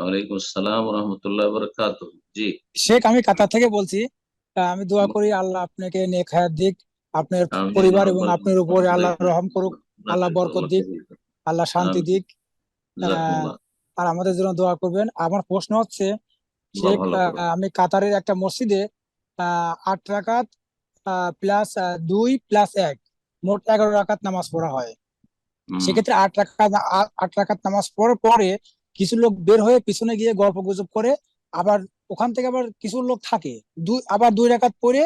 ওয়ালাইকুম আসসালাম রহমতুল্লাহ বরকাত। জি। শেখ আমি কাতার থেকে বলছি। আমি দোয়া করি আল্লাহ আপনাকে নেক হায়াত দিক আপনার পরিবার এবং আপনার উপরে আল্লাহ রহম করুক আল্লাহ বরকত দিক আল্লাহ শান্তি দিক। আর আমাদের জন্য দোয়া করবেন। আমার প্রশ্ন হচ্ছে শেখ আমি কাতারের একটা মসজিদে আট রাকাত প্লাস দুই প্লাস এক মোট এগারো রাকাত নামাজ পড়া হয়। সেক্ষেত্রে আট রাকাত আট রাকাত নামাজ পড়ার পরে কিছু লোক বের হয়ে পিছনে গিয়ে গল্প গুজব করে আবার ওখান থেকে আবার কিছু লোক থাকে। দুই আবার দুই রাকাত পরে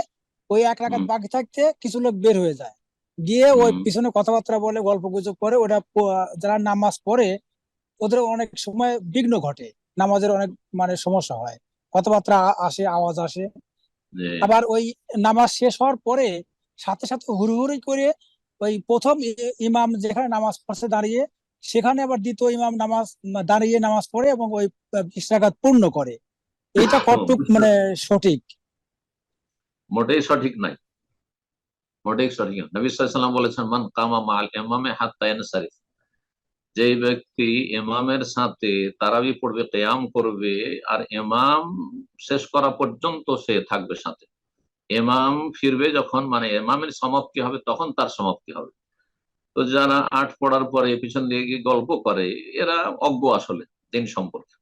ওই এক রাকাত বাকি থাকতে কিছু লোক বের হয়ে যায়। গিয়ে ওই পিছনে কথাবার্তা বলে গল্প গুজব করে ওটা যারা নামাজ পড়ে ওদের অনেক সময় বিঘ্ন ঘটে। নামাজের অনেক মানে সমস্যা হয়। কথাবার্তা আসে আওয়াজ আসে। আবার ওই নামাজ শেষ হওয়ার পরে সাথে সাথে হুড়হুড়ি করে ওই প্রথম ইমাম যেখানে নামাজ পড়ছে দাঁড়িয়ে সেখানে আবার দ্বিতীয় ইমাম নামাজ দাঁড়িয়ে নামাজ পড়ে এবং ওই বিশ পূর্ণ করে। এইটা কতটুক মানে সঠিক? মোটেই সঠিক নাই মোটেই সঠিক। নবী সাল্লাম বলেছেন মান কামা মাল ইমামে ইয়ানসারিফ। যে ব্যক্তি ইমামের সাথে তারাবি পড়বে কেয়াম করবে আর ইমাম শেষ করা পর্যন্ত সে থাকবে সাথে। ইমাম ফিরবে যখন মানে ইমামের সমাপ্তি হবে তখন তার সমাপ্তি হবে। তো যারা আট পড়ার পরে পিছন দিয়ে গিয়ে গল্প করে, এরা অজ্ঞ আসলে দিন সম্পর্কে।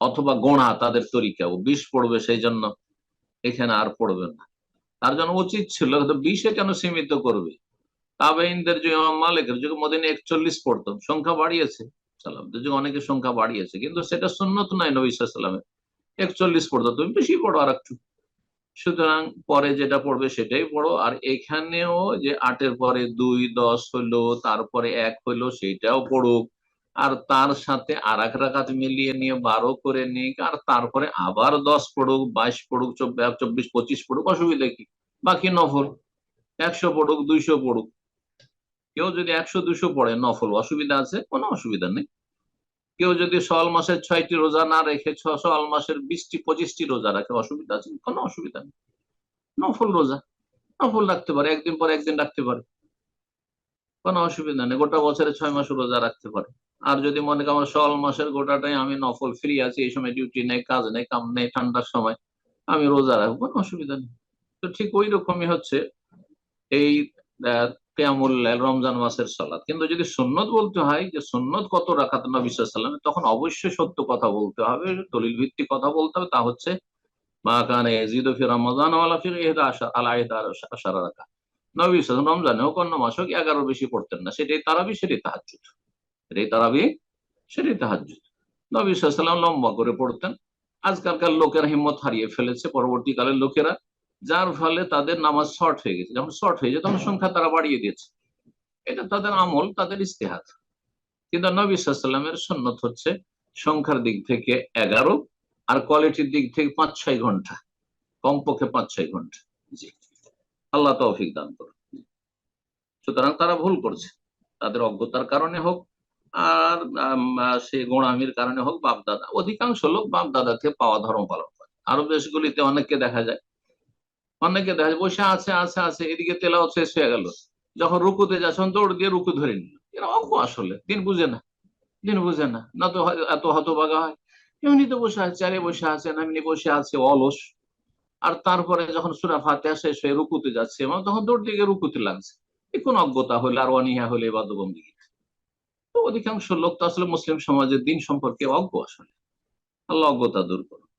অথবা গোড়া তাদের তরিকা, ও বিষ পড়বে সেই জন্য এখানে আর পড়বে না। তার জন্য উচিত ছিল বিষে কেন সীমিত করবে? তাবেইনদের যে ইমাম মালিকের যুগে মদিনে একচল্লিশ পড়তো সংখ্যা বাড়িয়েছে। সালামদের যুগে অনেকের সংখ্যা বাড়িয়েছে, কিন্তু সেটা সুন্নত নাই নবী সাল্লামের একচল্লিশ পড়তো, তুমি বেশি পড়ো আর একটু সুতরাং পরে যেটা পড়বে সেটাই পড়ো। আর এখানেও যে আটের পরে দুই, দশ হইল, তারপরে এক হইল, সেইটাও পড়ুক। আর তার সাথে আর এক রাকাত মিলিয়ে নিয়ে বারো করে নিক, আর তারপরে আবার দশ পড়ুক, বাইশ পড়ুক চব্বিশ, পঁচিশ পড়ুক, অসুবিধা কি? বাকি নফল। একশো পড়ুক, দুইশো পড়ুক। কেউ যদি একশো দুশো পড়ে নফল, অসুবিধা আছে? কোনো অসুবিধা নেই। কেউ যদি সল মাসের ছয়টি রোজা না রেখে সল মাসের বিশটি, পঁচিশটি রোজা রাখে, অসুবিধা আছে? কোনো অসুবিধা নেই। নফল রোজা। নফল রাখতে পারে, একদিন পর একদিন রাখতে পারে। কোনো অসুবিধা নেই, গোটা বছরে ছয় মাস রোজা রাখতে পারে। আর যদি মনে করেন সল মাসের গোটাটাই আমি নফল ফ্রি আছি, এই সময় ডিউটি নেই, কাজ নেই, কাম নেই, ঠান্ডার সময়, আমি রোজা রাখব, কোনো অসুবিধা নেই। তো ঠিক ওই রকমই হচ্ছে এই কেয়ামুল রমজান মাসের সালাদ। কিন্তু যদি সুন্নত বলতে হয় যে সুন্নত কত রাখাত নবী সাল্লামে তখন অবশ্যই সত্য কথা বলতে হবে দলিল ভিত্তিক কথা বলতে হবে। তা হচ্ছে, মা কানে ইয়াজিদু ফি রমাদান ওয়ালা ফি ইহদা আলা ইহদা আশারা রাকাত। নবী সাল্লাম রমজানে হোক অন্য মাস হোক এগারো বেশি পড়তেন না? সেটাই তারাবি, সেটাই তাহাজ্জুদ। এটাই তারাবি, সেটাই তাহাজ্জুদ। নবী সাল্লাম লম্বা করে পড়তেন। আজকালকার লোকের হিম্মত হারিয়ে ফেলেছে, পরবর্তীকালের লোকেরা যার ফলে তাদের নামাজ শর্ট হয়ে গেছে। যখন শর্ট হয়ে যায়, তখন সংখ্যা তারা বাড়িয়ে দিয়েছে। এটা তাদের আমল, তাদের ইস্তেহাত কিন্তু নবী সাল্লামের সন্ন্যত হচ্ছে সংখ্যার দিক থেকে এগারো আর কোয়ালিটির দিক থেকে পাঁচ ছয় ঘণ্টা। কমপক্ষে পাঁচ ছয় ঘণ্টা। জি। আল্লাহ তৌফিক দান করুন। সুতরাং তারা ভুল করছে। তাদের অজ্ঞতার কারণে হোক আর সে গোড়ামির কারণে হোক, বাপদাদা অধিকাংশ লোক বাপদাদা থেকে পাওয়া ধর্ম পালন করে। আরব দেশগুলিতে অনেককে দেখা যায় অনেকে দেখা বসে আছে আছে আছে, এদিকে তেলাও শেষ হয়ে গেল। যখন রুকুতে যাচ্ছেন দৌড় দিয়ে রুকু ধরে নিল। এরা অজ্ঞ আসলে, দিন বুঝে না, দিন বুঝে না। না তো এত হতবাগা হয়। এমনিতে বসে আছে, চারে বসে আছে এমনি বসে আছে, অলস। আর তারপরে যখন সুরা ফাতেহা শেষ হয়ে রুকুতে যাচ্ছে, এবং তখন দৌড় দিকে রুকুতে লাগছে। এ কোন অজ্ঞতা হলে আর অনীহা হলে বাদ্যবন্দি তো অধিকাংশ লোক তো আসলে মুসলিম সমাজের দিন সম্পর্কে অজ্ঞ আসলে। আল্লাহ অজ্ঞতা দূর করুন